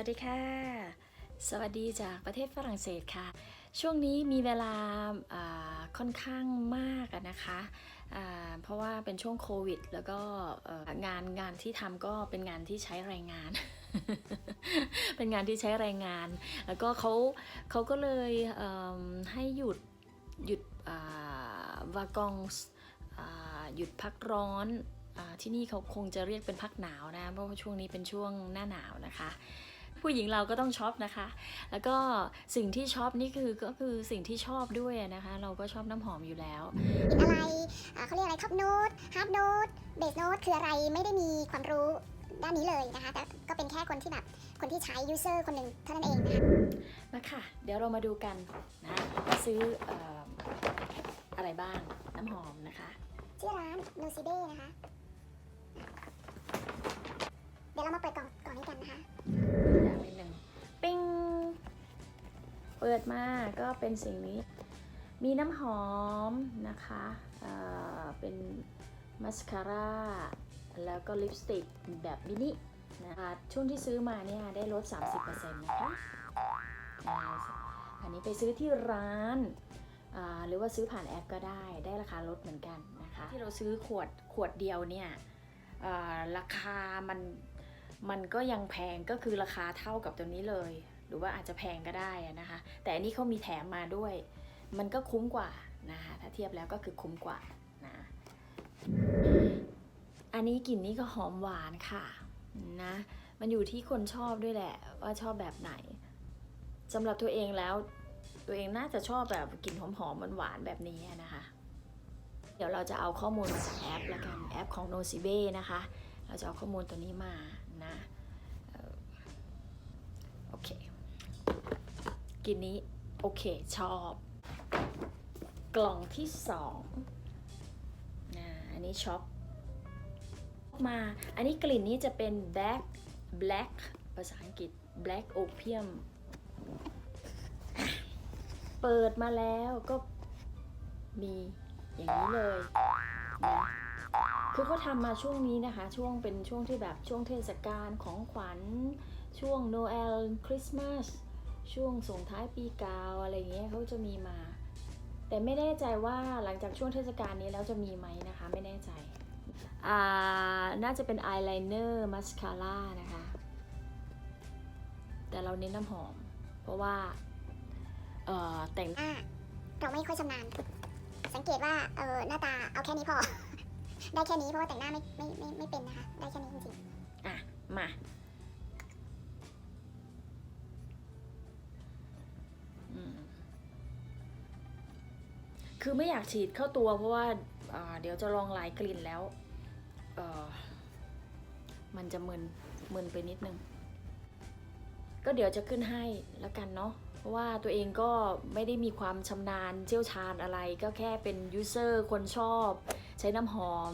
วัสดีค่ะ สวัสดีจากประเทศฝรั่งเศสค่ะ ช่วงนี้มีเวลาค่อนข้างมากนะคะเพราะว่าเป็นช่วงโควิด แล้วก็งานงานที่ทำก็เป็นงานที่ใช้แรงงาน เป็นงานที่ใช้แรงงาน แล้วก็เขาเขาก็เลยเให้หยุดหยุดวากองหยุดพักร้อนอที่นี่เขาคงจะเรียกเป็นพักหนาวนะเพราะว่าช่วงนี้เป็นช่วงหน้าหนาวนะคะ ผู้หญิงเราก็ต้องช็อปนะคะ แล้วก็สิ่งที่ช็อปนี่คือก็คือสิ่งที่ชอบด้วยนะคะ เราก็ชอบน้ำหอมอยู่แล้วอินอะไรอ่าเขาเรียกอะไรท็อปโน้ตฮาร์ดโน้ตเบสโน้ตคืออะไรไม่ได้มีความรู้ด้านนี้เลยนะคะ แต่ก็เป็นแค่คนที่แบบคนที่ใช้ยูเซอร์คนหนึ่งเท่านั้นเองนะคะมาค่ะ เดี๋ยวเรามาดูกันนะว่าซื้อเอ่ออะไรบ้างน้ำหอมนะคะชื่อร้านโนซิเบ้นะคะ เดี๋ยวเรามาเปิดกล่องกล่องนี้กันนะคะ ปิดมาก็เป็นสิ่งนี้ มีน้ำหอมนะคะเเป็นมัสคาร่าแล้วก็ลิปสติกแบบมินินะคะช่วงที่ซื้อมาเนี่ยได้ลด 30%นะคะอันนี้ไปซื้อที่ร้านหรือว่าซื้อผ่านแอปก็ได้ได้ราคาลดเหมือนกันนะคะที่เราซื้อขวดขวดเดียวเนี่ยราคามันมันก็ยังแพงก็คือราคาเท่ากับตัวนี้เลย หรือว่าอาจจะแพงก็ได้นะคะ แต่อันนี้เขามีแถมมาด้วย มันก็คุ้มกว่านะคะถ้าเทียบแล้วก็คือคุ้มกว่านะอันนี้กลิ่นนี้ก็หอมหวานค่ะนะมันอยู่ที่คนชอบด้วยแหละ ว่าชอบแบบไหนสำหรับตัวเองแล้วตัวเองน่าจะชอบแบบกลิ่นหอมๆหวานๆแบบนี้นะคะ เดี๋ยวเราจะเอาข้อมูลมาจากแอปละกันแอปของ n o c i b e นะคะ เราจะเอาข้อมูลตัวนี้มานะโอเค กินนี้โอเคชอบ กล่องที่สองนะอันนี้ช็อปมา อันนี้กลิ่นนี้จะเป็น black black ภาษาอังกฤษ black opium เปิดมาแล้วก็มีอย่างนี้เลยนะคือเขาทำมาช่วงนี้นะคะ ช่วงเป็นช่วงที่แบบช่วงเทศกาลของขวัญ ช่วงโนเอลคริสต์มาส ช่วงส่งท้ายปีเกาอะไรเงี้ยเขาจะมีมา แต่ไม่แน่ใจว่าหลังจากช่วงเทศกาลนี้แล้วจะมีไหมนะคะ ไม่แน่ใจอ่าน่าจะเป็นอายไลเนอร์มัสคาร่านะคะ แต่เราเน้นน้ำหอม เพราะว่าเอ่อแต่งอ่าเราไม่ค่อยชำนาญ สังเกตว่าเออหน้าตาเอาแค่นี้พอ ได้แค่นี้เพราะว่าแต่งหน้าไม่ไม่ไม่ไม่เป็นนะคะ ได้แค่นี้จริงอะ มา คือไม่อยากฉีดเข้าตัวเพราะว่าเดี๋ยวจะลองหลายกลิ่นแล้ว มันจะมึนมึนไปนิดนึง ก็เดี๋ยวจะขึ้นให้แล้วกันเนาะเพราะว่าตัวเองก็ไม่ได้มีความชำนาญเชี่ยวชาญอะไร ก็แค่เป็นยูเซอร์คนชอบ ใช้น้ำหอม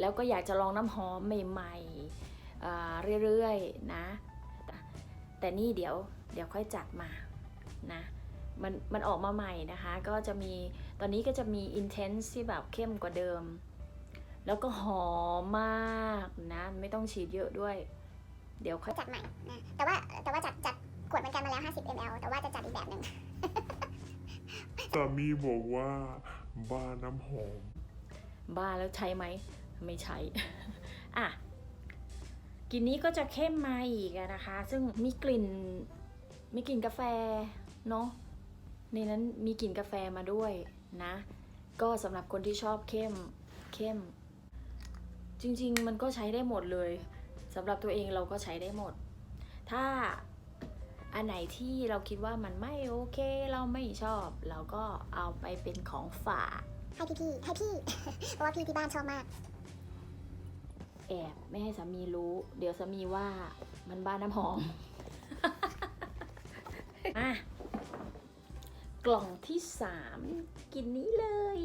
แล้วก็อยากจะลองน้ำหอมใหม่ๆเรื่อยๆนะ แต่นี่เดี๋ยวเดี๋ยวค่อยจัดมานะมันมันออกมาใหม่นะคะ ก็จะมี ตอนนี้ก็จะมี intense ที่แบบเข้มกว่าเดิม แล้วก็หอมมากนะ ไม่ต้องฉีดเยอะด้วย เดี๋ยวค่อยๆจัดใหม่นะแต่ว่าแต่ว่าจัดจัดขวดเหมือนกันมาแล้ว 50 ml แต่ว่าจะจัดอีกแบบหนึ่งสามีบอกว่าบ้าน้ำหอม บ้าแล้วใช้ไหม ไม่ใช้ อะกลิ่นนี้ก็จะเข้มมาอีกอะนะคะ ซึ่งมีกลิ่นมีกลิ่นกาแฟเนาะ ในนั้นมีกลิ่นกาแฟมาด้วยนะ ก็สำหรับคนที่ชอบเข้มเข้ม จริงๆ มันก็ใช้ได้หมดเลยสำหรับตัวเองเราก็ใช้ได้หมด ถ้าอันไหนที่เราคิดว่ามันไม่โอเคเราไม่ชอบ เราก็เอาไปเป็นของฝากให้พี่ๆให้พี่เพราะว่าพี่ที่บ้านชอบมาก แอบไม่ให้สามีรู้ เดี๋ยวสามีว่ามันบ้านน้ำหอมอะ กล่องที่สามกลินนี้เลย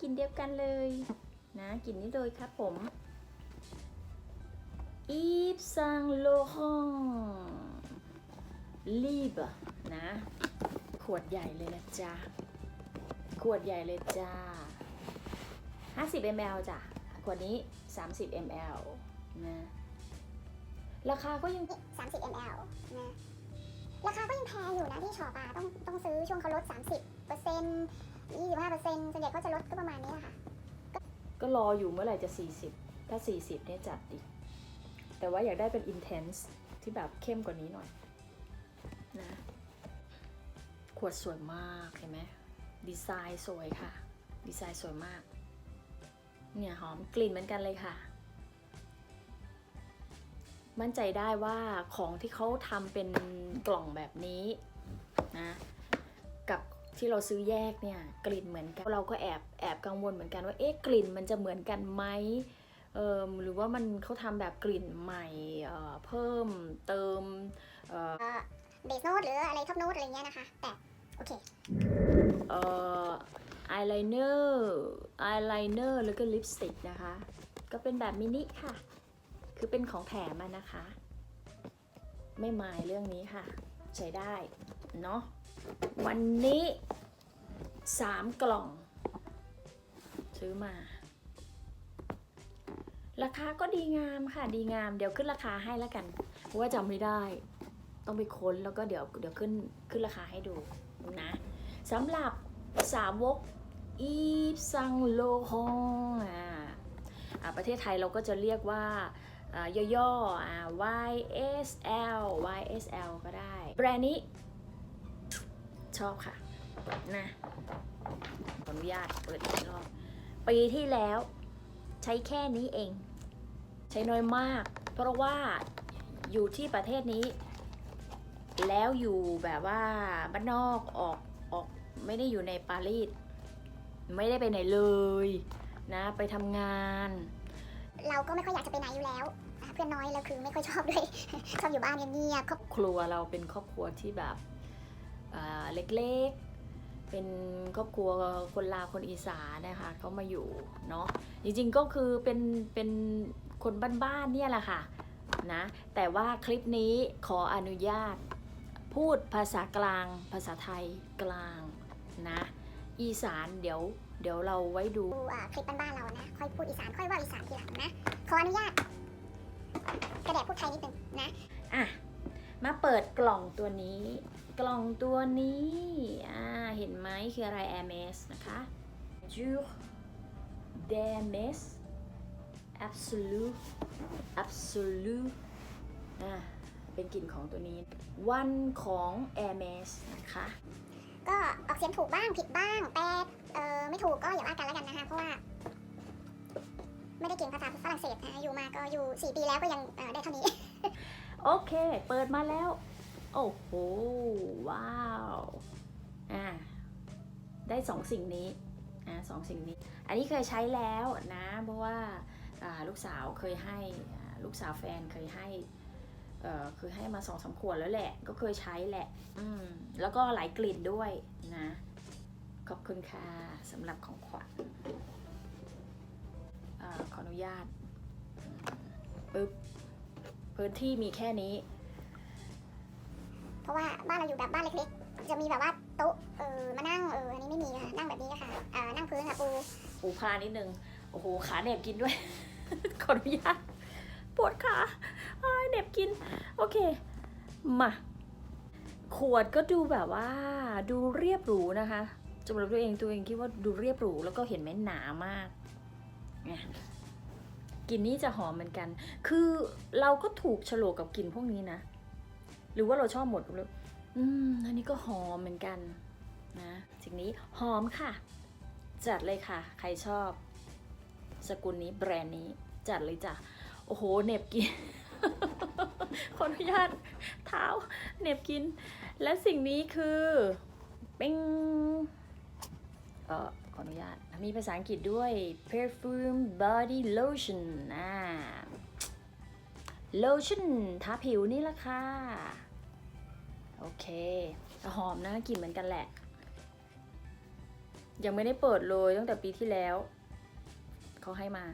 กินเดียวกันเลยนะกลินนี้เลยครับผมอีฟซังโลฮองลีบนะ ขวดใหญ่เลยนะจ๊ะ ขวดใหญ่เลยจ้า 50 ml จ้ะ ขวดนี้ 30 ml นะ ราคาก็ยัง 30 ml นะ ราคาก็ยังแพงอยู่นะที่ช็อปอะต้องต้องซื้อช่วงเขาลด 30เปอร์เซ็นต์25เปอร์เซ็นต์ส่วนใหญ่เขาจะลดก็ประมาณนี้แหละค่ะก็รออยู่เมื่อไหร่จะ 40 ถ้า 40เนี่ยจัดดิแต่ว่าอยากได้เป็น intense ที่แบบเข้มกว่านี้หน่อยนะขวดสวยมากเห็นไหมดีไซน์สวยค่ะ ดีไซน์สวยมาก เนี่ยหอมกลิ่นเหมือนกันเลยค่ะ มั่นใจได้ว่าของที่เขาทำเป็นกล่องแบบนี้นะกับที่เราซื้อแยกเนี่ยกลิ่นเหมือนกัน เราก็แอบแอบกังวลเหมือนกันว่าเอ๊ะกลิ่นมันจะเหมือนกันไหมเออหรือว่ามันเขาทำแบบกลิ่นใหม่เอ่อเพิ่มเติมเอ่อเบสโนตหรืออะไรท็อปโนตอะไรเงี้ยนะคะ แต่โอเคเอ่ออายไลเนอร์อายไลเนอร์แล้วก็ลิปสติกนะคะ ก็เป็นแบบมินิค่ะ คือเป็นของแถมนะคะ ไม่หมายเรื่องนี้ค่ะ ใช้ได้ เนาะวันนี้ 3 กล่อง ซื้อมา ราคาก็ดีงามค่ะดีงาม เดี๋ยวขึ้นราคาให้แล้วกัน เพราะว่าจำไม่ได้ ต้องไปค้นแล้วก็เดี๋ยวเดี๋ยวขึ้นขึ้นราคาให้ดูนะสำหรับสาวกอีฟซังโลฮองอ่าอ่าประเทศไทยเราก็จะเรียกว่า ย่อๆอ่า YSL YSL ก็ได้ แบรนด์นี้ ชอบค่ะ นะขออนุญาตเปิดอีกรอบ ปีที่แล้วใช้แค่นี้เอง ใช้น้อยมาก เพราะว่าอยู่ที่ประเทศนี้ แล้วอยู่แบบว่าบ้านนอกออกออกไม่ได้อยู่ในปารีสไม่ได้ไปไหนเลย นะ ไปทำงาน เราก็ไม่ค่อยอยากจะไปไหนอยู่แล้ว เพื่อนน้อยแล้วคือไม่ค่อยชอบด้วยชอบอยู่บ้านเงียบๆครอบครัวเราเป็นครอบครัวที่แบบอ่าเล็กๆ เป็นครอบครัวคนลาวคนอีสานนะคะเขามาอยู่เนาะจริงๆก็คือเป็นเป็นคนบ้านๆเนี่ยแหละค่ะนะแต่ว่าคลิปนี้ขออนุญาตพูดภาษากลาง ภาษาไทยกลางนะอีสานเดี๋ยวเดี๋ยวเราไว้ดูดูอ่าคลิปบ้านๆเรานะค่อยพูดอีสานค่อยว่าอีสานทีหลังนะขออนุญาต กระแดะพูดไทยนิดนึงนะ อะ มาเปิดกล่องตัวนี้ กล่องตัวนี้ อ่า เห็นไหมคืออะไร Hermes นะคะ Jour d'Hermes Absolute Absolute อ่า เป็นกลิ่นของตัวนี้ วันของ Hermes นะคะ ก็ออกเสียงถูกบ้างผิดบ้างแปลเอ่อไม่ถูกก็อย่าว่ากันแล้วกันนะคะ เพราะว่า ไม่ได้เก่งภาษาฝรั่งเศสนะอยู่มาก็อยู่ 4 ปีแล้วก็ยังได้เท่านี้ โอเค เปิดมาแล้ว โอ้โห ว้าว อ่า ได้สองสิ่งนี้ อ่าสองสิ่งนี้ อันนี้เคยใช้แล้วนะ เพราะว่าลูกสาวเคยให้ลูกสาวแฟนเคยให้คือให้มาสองสามขวดแล้วแหละ ก็เคยใช้แหละ อืม แล้วก็หลายกลิ่นด้วยนะ ขอบคุณค่ะสำหรับของขวัญ ญาตปึ๊บพื้นที่มีแค่นี้ เพราะว่าบ้านเราอยู่แบบบ้านเล็กๆ จะมีแบบว่าโต๊ะเออมานั่งเอออันนี้ไม่มีค่ะนั่งแบบนี้ค่ะอ่านั่งพื้นค่ะปูปูพานิดนึงโอ้โหขาเหน็บกินด้วย ขออนุญาตปวดขาอ้ายเหน็บกิน โอเค มา ขวดก็ดูแบบว่า ดูเรียบหรูนะคะสำหรับตัวเองตัวเองคิดว่าดูเรียบหรูแล้วก็เห็นไหมหนามากเนี่ย กลิ่นนี้จะหอมเหมือนกัน คือเราก็ถูกโฉลกกับกลิ่นพวกนี้นะ หรือว่าเราชอบหมดเลยอืม อันนี้ก็หอมเหมือนกันนะสิ่งนี้หอมค่ะ จัดเลยค่ะ ใครชอบ สกุลนี้แบรนด์นี้ จัดเลยจ้ะ โอ้โหเน็บกิน ขออนุญาตเท้าเน็บกิน และสิ่งนี้คือ เป็นเออ ขออนุญาต มีภาษาอังกฤษด้วย perfume body lotion อ่า lotion ทาผิวนี่ละค่ะ โอเค หอมนะกลิ่นเหมือนกันแหละ ยังไม่ได้เปิดเลยตั้งแต่ปีที่แล้ว เขาให้มา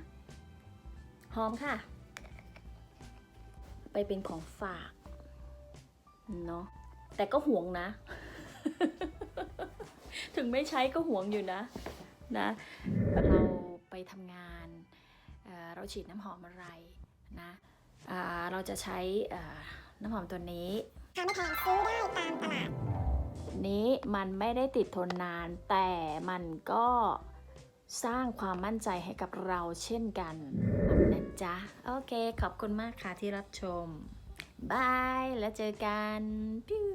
หอมค่ะ ไปเป็นของฝาก เนาะ แต่ก็ห่วงนะถึงไม่ใช้ก็ห่วงอยู่นะ นะเราไปทำงานเอ่อเราฉีดน้ำหอมอะไรนะอ่าเราจะใช้เอ่อน้ำหอมตัวนี้ทาไม่แพงซื้อได้ตามตลาด นี้มันไม่ได้ติดทนนาน แต่มันก็สร้างความมั่นใจให้กับเราเช่นกันนะจ๊ะ โอเค ขอบคุณมากค่ะที่รับชม บาย แล้วเจอกันปิ้ว